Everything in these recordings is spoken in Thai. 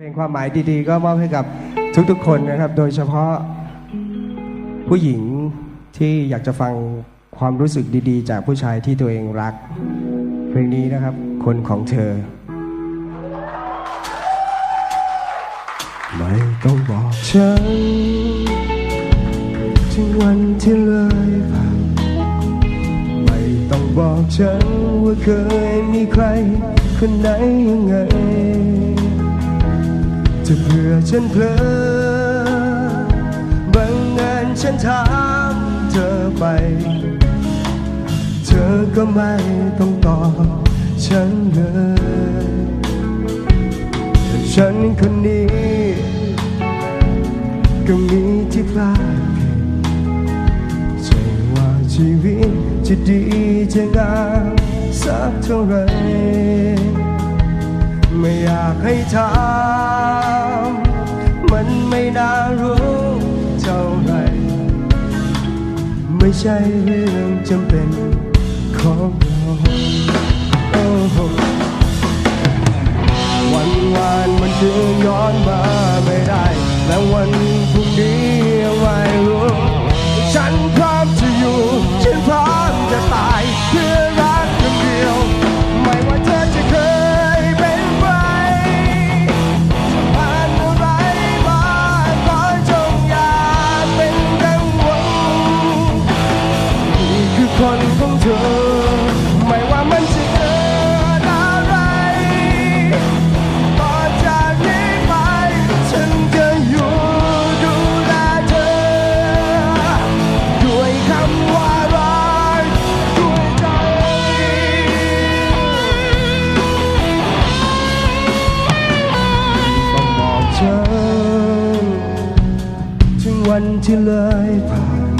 เพลงความหมายดีๆ ก็มอบให้กับทุกๆ คนนะครับ โดยเฉพาะผู้หญิงที่อยากจะฟังความรู้สึกดีๆ จากผู้ชายที่ตัวเองรัก เพลงนี้นะครับ คนของเธอ ไม่ต้องบอกฉันถึงวันที่เลยผ่านไม่ต้องบอกฉันว่าเคยมีใครคนไหนยังไง จะเพื่อฉันเพลอบังเอิญฉันถามเธอไป เธอก็ไม่ต้องตอบฉันเลยแต่ฉันคนนี้ ก็มีที่พลาดผิดใช่ว่าชีวิตจะดีจะงามสักเท่าไหร ไม่อยากให้ถามมันไม่น่ารู้เท่าไร ไม่ใช่เรื่องจำเป็นของ เธอ ไม่ว่ามันจะเกิดอะไร ต่อจากนี้ไป ฉันจะอยู่ดูแลเธอ ด้วยคำว่ารักด้วยใจ ต้องบอกฉันถึงวันที่เลยผ่าน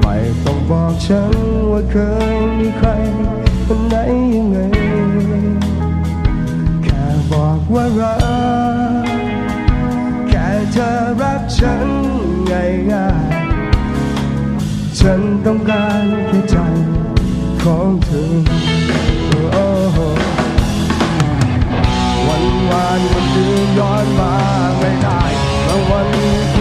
ไม่ต้องบอกฉัน เคยมีใครคนไหนยังไง แค่บอกว่ารัก แค่เธอรักฉันง่ายๆฉันต้องการแค่ใจของเธอวันวานมันดื้ย้อนมาไม่ได้บางวัน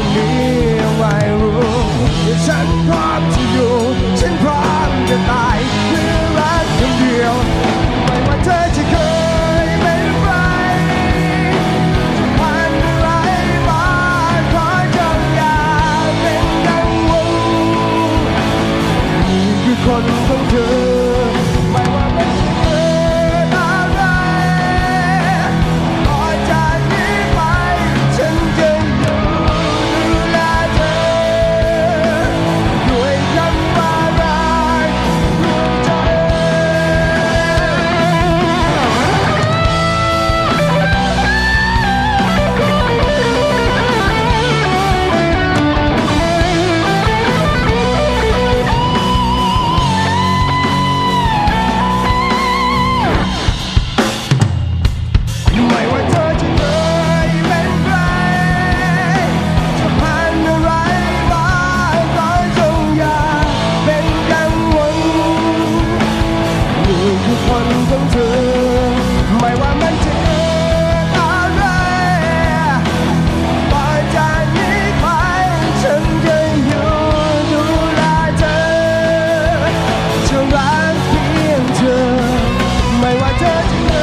I wanted